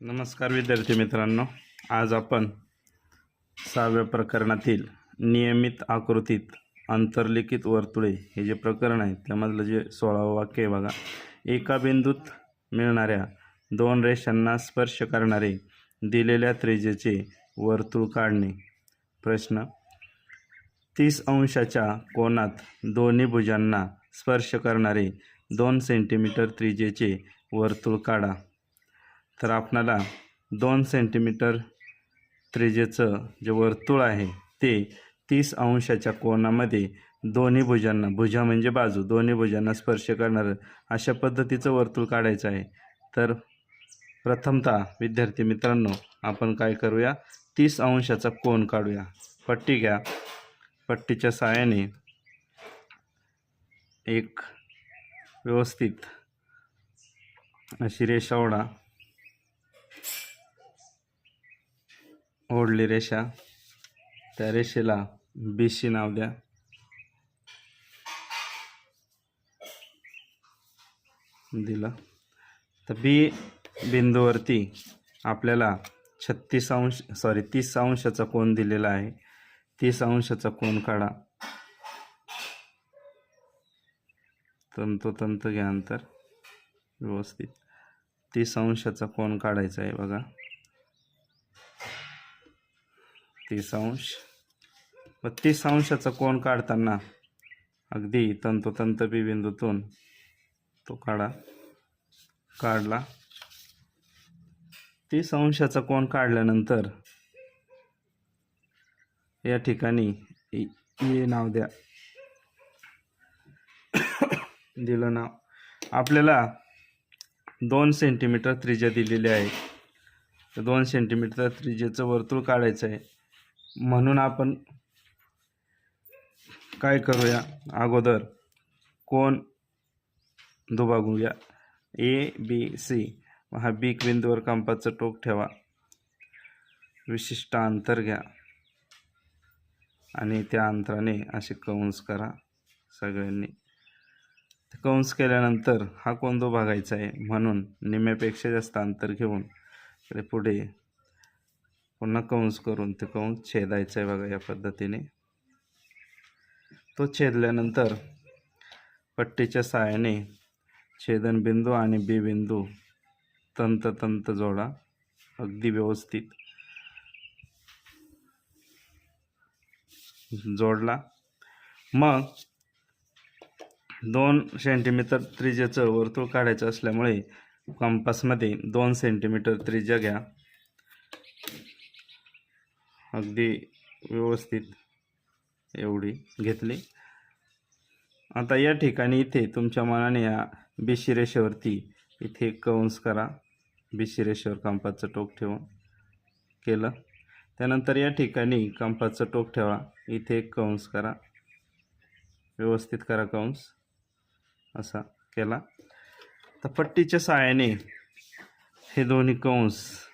नमस्कार विद्यार्थी मित्रांनो. आज आपण सहाव्या प्रकरणातील नियमित आकृतीत अंतर्लिखित वर्तुळे हे जे प्रकरण आहे त्यामधलं जे सोळावं वाक्य आहे बघा. एका बिंदूत मिळणाऱ्या दोन रेषांना स्पर्श करणारे दिलेल्या त्रिजेचे वर्तुळ काढणे. प्रश्न तीस अंशाच्या कोनात दोन्ही भुजांना स्पर्श करणारे दोन सेंटीमीटर त्रिजेचे वर्तुळ काढा. तर आपणाला दोन सेंटीमीटर त्रिजेचं जे वर्तुळ आहे ते तीस अंशाच्या कोणामध्ये दोन्ही भुजांना भुजा म्हणजे बाजू दोन्ही भुजांना स्पर्श करणारं अशा पद्धतीचं वर्तुळ काढायचं आहे. तर प्रथमतः विद्यार्थी मित्रांनो आपण काय करूया? तीस अंशाचा कोण काढूया. पट्टी घ्या. पट्टीच्या सहाय्याने एक व्यवस्थित अशी रेषा ओढा. ओढली रेषा. त्या रेषेला बीसी नाव द्या. दिलं. तर बी बिंदूवरती आपल्याला छत्तीस अंश सॉरी तीस अंशाचा कोण दिलेला आहे. तीस अंशाचा कोण काढा. तंतोतंत घ्या अंतर. व्यवस्थित. तीस अंशाचा कोण काढायचा आहे बघा. तीस अंश. व तीस अंशाचा कोण काढताना? अगदी तंतोतंत बी बिंदूतून तो काढा. काढला. तीस अंशाचा कोण काढल्यानंतर? या ठिकाणी ये ए नाव द्या. दिलं नाव. आपल्याला दोन सेंटीमीटर त्रिज्या दिलेली आहे. तर दोन सेंटीमीटर त्रिज्याचं वर्तुळ काढायचं आहे. म्हणून आपण काय करूया? अगोदर कोण? दुभागूया ए बी सी हा बीक बिंदूवर कंपाचं टोक ठेवा. विशिष्ट अंतर घ्या. आणि त्या अंतराने असे कंस करा सगळ्यांनी. कंस केल्यानंतर हा कोण दुभागायचा आहे? म्हणून निम्यापेक्षा जास्त अंतर घेऊन. पुढे पुन्हा कंस करून ते कंस छेदायचं आहे बघा या पद्धतीने. तो छेदल्यानंतर पट्टीच्या साहाय्याने छेदनबिंदू आणि बी बिंदू तंत तंत जोडा अगदी व्यवस्थित. जोडला. मग दोन सेंटीमीटर त्रिज्याचं वर्तुळ काढायचं असल्यामुळे कंपासमध्ये दोन सेंटीमीटर त्रिज्या घ्या. अगदी व्यवस्थित एवढी घेतली. आता या ठिकाणी इथे तुमच्या मनाने या बिशी रेषेवरती इथे एक कंस करा. बिशी रेषेवर कंपाचं टोक ठेवून केलं. त्यानंतर या ठिकाणी कंपाचं टोक ठेवा. इथे एक कंस करा. व्यवस्थित करा कंस. असा केला. तर पट्टीच्या सहाय्याने हे दोन्ही कंस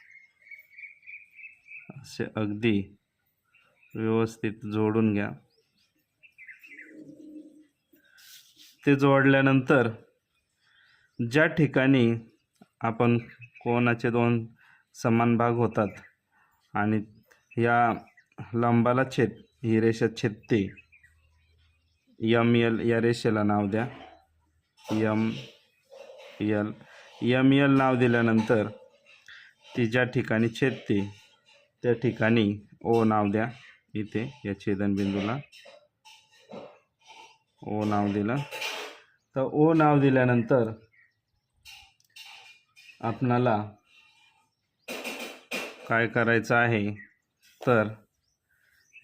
असे अगदी व्यवस्थित जोडून घ्या. ते जोडल्यानंतर ज्या ठिकाणी आपण कोणाचे दोन समान भाग होतात आणि या लंबाला छेद ही रेषा छेदते यम यल या रेषेला नाव द्या. यम यल यम यल नाव दिल्यानंतर ती ज्या ठिकाणी छेदते त्या ठिकाणी ओ नाव द्या इथे या छेदनबिंदूला. ओ नाव दिलं. तर ओ नाव दिल्यानंतर आपणाला काय करायचं आहे? तर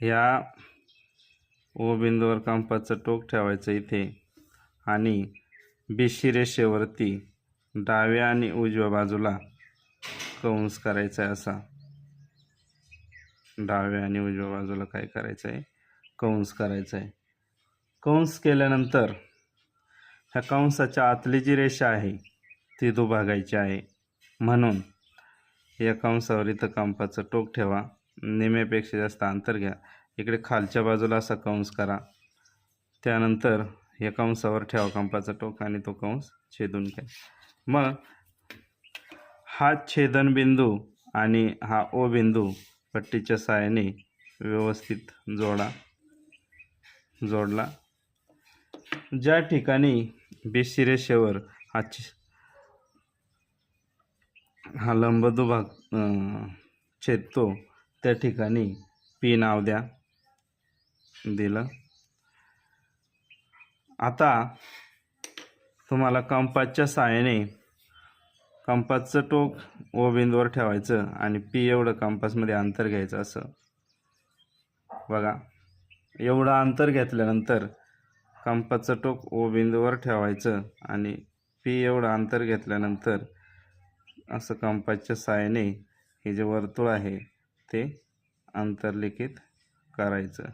ह्या ओ बिंदूवर कंपाचं टोक ठेवायचं इथे. आणि बिशी रेषेवरती डाव्या आणि उजव्या बाजूला कंस करायचा आहे असा. डाव्या आणि उजव्या बाजूला काय करायचं आहे कंस करायचं आहे कंस केल्यानंतर ह्या कंसाच्या आतली जी रेषा आहे ती दुभागायची आहे. म्हणून या कंसावर इथं कंपाचं टोक ठेवा. निम्यापेक्षा जास्त अंतर घ्या. इकडे खालच्या बाजूला असा कंस करा. त्यानंतर या कंसावर ठेवा कंपाचं टोक आणि तो कंस छेदून घ्या. मग हा छेदनबिंदू आणि हा ओ बिंदू पट्टीच्या साहाय्याने व्यवस्थित जोडा जोडला. ज्या ठिकाणी BC रेषेवर हा चि हा लंबदुभाग छेदतो त्या ठिकाणी पी नाव द्या दिलं. आता तुम्हाला कंपासच्या साहाय्याने कंपासचं टोक ओ बिंदूवर ठेवायचं आणि पी एवढं कंपासमध्ये अंतर घ्यायचं असं. बघा एवढं अंतर घेतल्यानंतर कंपासचं टोक ओ बिंदूवर ठेवायचं आणि पी एवढं अंतर घेतल्यानंतर असं कंपासच्या सहाय्याने हे जे वर्तुळ आहे ते अंतर्लिखित करायचं.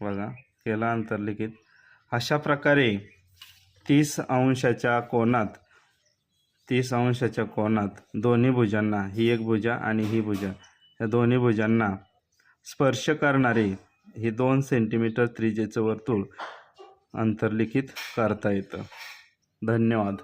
बघा केलं अंतर्लिखित. अशा प्रकारे तीस अंशाच्या कोनात तीस अंशाच्या कोनात दोन्ही भुजांना ही एक भुजा आणि ही भुजा या दोन्ही भुजांना स्पर्श करणारे हे दोन सेंटीमीटर त्रिजेचं वर्तुळ अंतर्लिखित करता येतं. धन्यवाद.